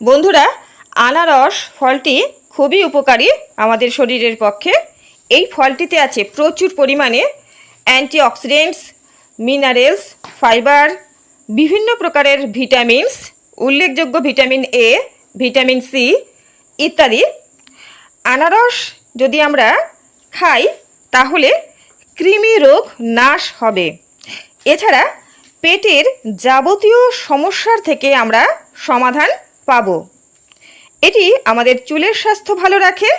বন্ধুরা, আনারস ফলটি খুবই উপকারী আমাদের শরীরের পক্ষে। এই ফলটিতে আছে প্রচুর পরিমাণে অ্যান্টিঅক্সিডেন্টস, মিনারেলস, ফাইবার, বিভিন্ন প্রকারের ভিটামিনস, উল্লেখযোগ্য ভিটামিন এ, ভিটামিন সি ইত্যাদি। আনারস যদি আমরা খাই, তাহলে কৃমি রোগ নাশ হবে। এছাড়া পেটের যাবতীয় সমস্যার থেকে আমরা সমাধান পাব। এটি আমাদের চুলের স্বাস্থ্য ভালো রাখে,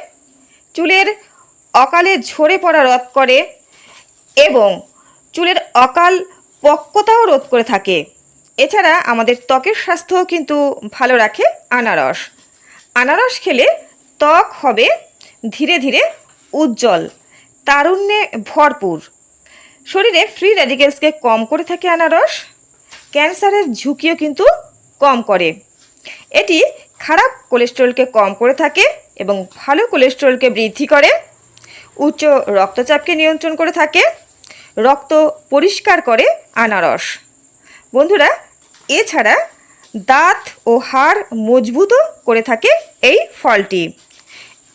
চুলের অকালে ঝরে পড়া রোধ করে এবং চুলের অকাল পক্কতাও রোধ করে থাকে। এছাড়া আমাদের ত্বকের স্বাস্থ্যও কিন্তু ভালো রাখে আনারস। আনারস খেলে ত্বক হবে ধীরে ধীরে উজ্জ্বল, তারুণ্যে ভরপুর। শরীরে ফ্রি র্যাডিক্যালসকে কম করে থাকে আনারস, ক্যান্সারের ঝুঁকিও কিন্তু কম করে। এটি খারাপ কোলেস্টেরলকে কম করে থাকে এবং ভালো কোলেস্টেরলকে বৃদ্ধি করে, উচ্চ রক্তচাপকে নিয়ন্ত্রণ করে থাকে, রক্ত পরিষ্কার করে আনারস। বন্ধুরা, এছাড়া দাঁত ও হাড় মজবুতও করে থাকে এই ফলটি।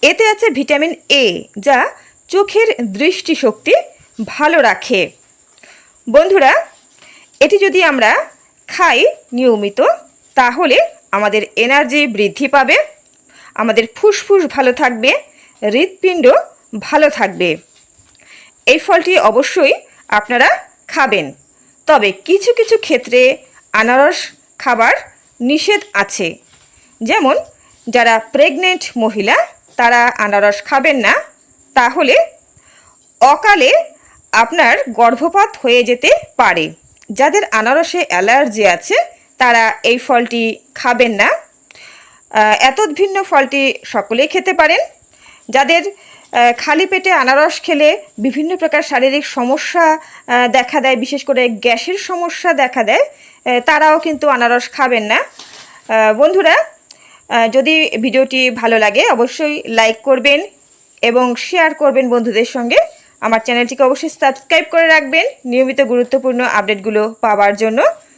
এতে আছে ভিটামিন এ, যা চোখের দৃষ্টিশক্তি ভালো রাখে। বন্ধুরা, এটি যদি আমরা খাই নিয়মিত, তাহলে আমাদের এনার্জি বৃদ্ধি পাবে, আমাদের ফুসফুস ভালো থাকবে, হৃৎপিণ্ড ভালো থাকবে। এই ফলটি অবশ্যই আপনারা খাবেন। তবে কিছু কিছু ক্ষেত্রে আনারস খাবার নিষেধ আছে। যেমন, যারা প্রেগনেন্ট মহিলা, তারা আনারস খাবেন না। তাহলে অকালে আপনার গর্ভপাত হয়ে যেতে পারে। যাদের আনারসে অ্যালার্জি আছে তারা এই ফলটি খাবেন না। এত ভিন্ন ফলটি সকলেই খেতে পারেন। যাদের খালি পেটে আনারস খেলে বিভিন্ন প্রকার শারীরিক সমস্যা দেখা দেয়, বিশেষ করে গ্যাসের সমস্যা দেখা দেয় তারাও কিন্তু আনারস খাবেন না। বন্ধুরা যদি ভিডিওটি ভালো লাগে অবশ্যই লাইক করবেন এবং শেয়ার করবেন বন্ধুদের সঙ্গে। আমার চ্যানেলটিকে অবশ্যই সাবস্ক্রাইব করে রাখবেন নিয়মিত গুরুত্বপূর্ণ আপডেটগুলো পাওয়ার জন্য।